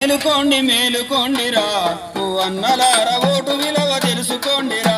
మేలుకోండి మేలుకోండిరా. ఓ అన్నలార vote విలువ తెలుసుకోండిరా.